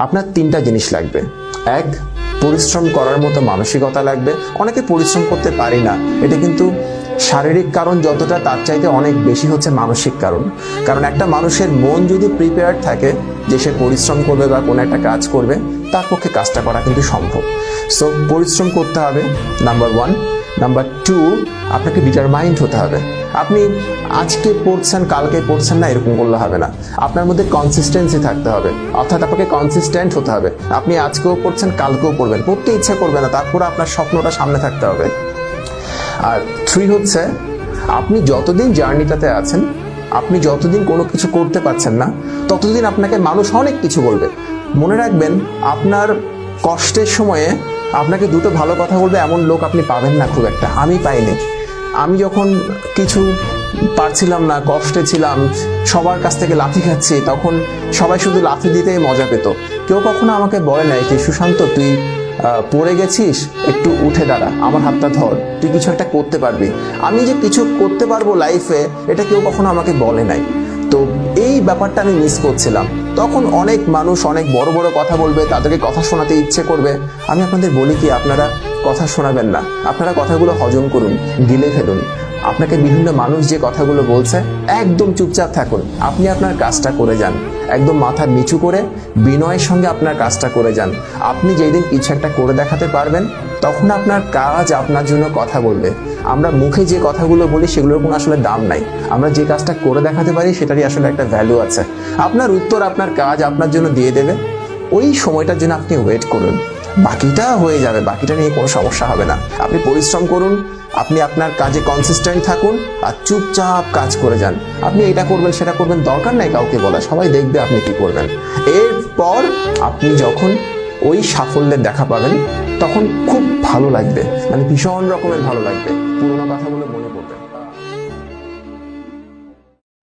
আপনার তিনটা জিনিস লাগবে। এক, পরিশ্রম করার মতো মানসিকতা লাগবে। অনেকে পরিশ্রম করতে পারি না। এটা কিন্তু শারীরিক কারণ যতটা, তার চাইতে অনেক বেশি হচ্ছে মানসিক কারণ। কারণ একটা মানুষের মন যদি প্রিপেয়ার্ড থাকে যে সে পরিশ্রম করবে বা কোনো একটা কাজ করবে, তার পক্ষে কাজটা করা কিন্তু সম্ভব। সো পরিশ্রম করতে হবে নাম্বার ওয়ান নাম্বার টু আপনাকে ডিটারমাইন্ড হতে হবে। আপনি আজকে পড়ছেন, কালকে পড়ছেন না, এরকম করলে হবে না। আপনার মধ্যে কনসিস্টেন্সি থাকতে হবে। অর্থাৎ আপনাকে কনসিস্টেন্ট হতে হবে। আপনি আজকেও পড়ছেন, কালকেও পড়বেন। পড়তে ইচ্ছা করবে না, তারপরে আপনার স্বপ্নটা সামনে থাকতে হবে। আর থ্রি হচ্ছে, আপনি যতদিন জার্নিটাতে আছেন, আপনি যতদিন কোনো কিছু করতে পারছেন না, ততদিন আপনাকে মানুষ অনেক কিছু বলবে। মনে রাখবেন, আপনার কষ্টের সময়ে আপনাকে দুটো ভালো কথা বলবে, এমন লোক আপনি পাবেন না খুব একটা। আমি পাইনি। আমি যখন কিছু পারছিলাম না, কষ্টে ছিলাম, সবার কাছ থেকে লাথি খাচ্ছি, তখন সবাই শুধু লাথি দিতেই মজা পেত। কেউ কখনো আমাকে বলে নাই যে সুশান্ত, তুই পড়ে গেছিস? একটু উঠে দাঁড়া, আমার হাতটা ধর, তুই কিছু একটা করতে পারবি। আমি যে কিছু করতে পারব লাইফে এটা কেউ কখনো আমাকে বলে নাই। তো এই ব্যাপারটা আমি মিস করছিলাম। তখন অনেক মানুষ, অনেক বড় বড় কথা বলবে, তাদেরকে কথা শোনাতে ইচ্ছে করবে। আমি আপনাদের বলি কি, আপনারা কথা শোনাবেন না। আপনারা কথাগুলো হজম করুন, গিলে ফেলুন। আপনাকে বিভিন্ন মানুষ যে কথাগুলো বলছে, একদম চুপচাপ থাকুন। আপনি আপনার কাজটা করে যান। একদম মাথা নিচু করে বিনয়ের সঙ্গে আপনার কাজটা করে যান। আপনি যেই দিন কিছু একটা করে দেখাতে পারবেন, তখন আপনার কাজ আপনার জন্য কথা বলবে। আমরা মুখে যে কথাগুলো বলি, সেগুলোর কোনো আসলে দাম নাই। আমরা যে কাজটা করে দেখাতে পারি, সেটারই আসলে একটা ভ্যালু আছে। আপনার উত্তর, আপনার কাজ আপনার জন্য দিয়ে দেবে। ওই সময়টার জন্য আপনি ওয়েট করুন। বাকিটা হয়ে যাবে, বাকিটা নিয়ে কোনো সমস্যা হবে না। আপনি পরিশ্রম করুন, আপনি আপনার কাজে কনসিস্টেন্ট থাকুন আর চুপচাপ কাজ করে যান। আপনি এটা করবেন, সেটা করবেন, দরকার নাই কাউকে বলা সবাই দেখবে আপনি কি করবেন। এরপর আপনি যখন ওই সাফল্যের দেখা পাবেন, তখন খুব ভালো লাগবে মানে ভীষণ রকমের ভালো লাগবে। পুরোনো কথাগুলো মনে পড়বে।